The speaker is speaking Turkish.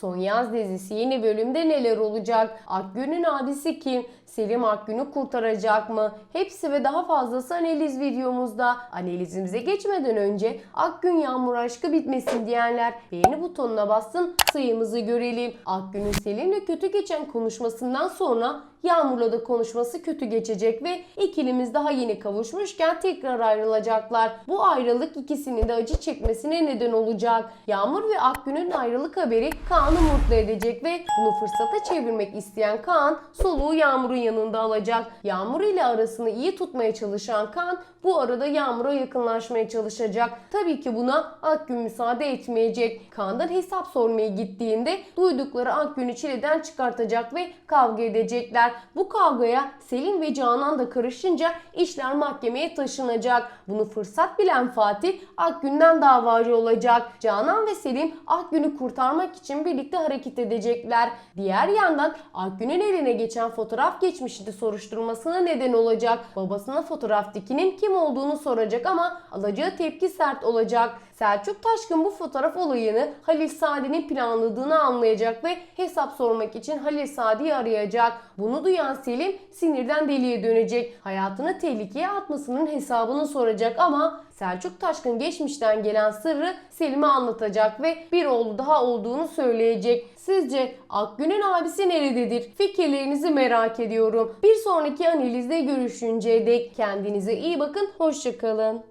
Son Yaz dizisi yeni bölümde neler olacak? Akgün'ün abisi kim? Selim Akgün'ü kurtaracak mı? Hepsi ve daha fazlası analiz videomuzda. Analizimize geçmeden önce Akgün Yağmur aşkı bitmesin diyenler beğeni butonuna bassın sayımızı görelim. Akgün'ün Selim'le kötü geçen konuşmasından sonra Yağmur'la da konuşması kötü geçecek ve ikilimiz daha yeni kavuşmuşken tekrar ayrılacaklar. Bu ayrılık ikisinin de acı çekmesine neden olacak. Yağmur ve Akgün'ün ayrılık haberi Kaan'ı mutlu edecek ve bunu fırsata çevirmek isteyen Kaan soluğu Yağmur'un yanında alacak. Yağmur ile arasını iyi tutmaya çalışan Kaan bu arada Yağmur'a yakınlaşmaya çalışacak. Tabii ki buna Akgün müsaade etmeyecek. Kaan'dan hesap sormaya gittiğinde duydukları Akgün'ü çileden çıkartacak ve kavga edecekler. Bu kavgaya Selim ve Canan da karışınca işler mahkemeye taşınacak. Bunu fırsat bilen Fatih Akgün'den davacı olacak. Canan ve Selim Akgün'ü kurtarmak için birlikte hareket edecekler. Diğer yandan Akgün'ün eline geçen fotoğraf geçmişi soruşturmasına neden olacak. Babasına fotoğraftaki kim olduğunu soracak ama alacağı tepki sert olacak. Selçuk Taşkın bu fotoğraf olayını Halil Saadet'in planladığını anlayacak ve hesap sormak için Halil Saadet'i arayacak. Bunu duyan Selim sinirden deliye dönecek. Hayatını tehlikeye atmasının hesabını soracak ama Selçuk Taşkın geçmişten gelen sırrı Selim'e anlatacak ve bir oğlu daha olduğunu söyleyecek. Sizce Akgün'ün abisi nerededir? Fikirlerinizi merak ediyorum. Bir sonraki analizde görüşünceye dek kendinize iyi bakın. Hoşçakalın.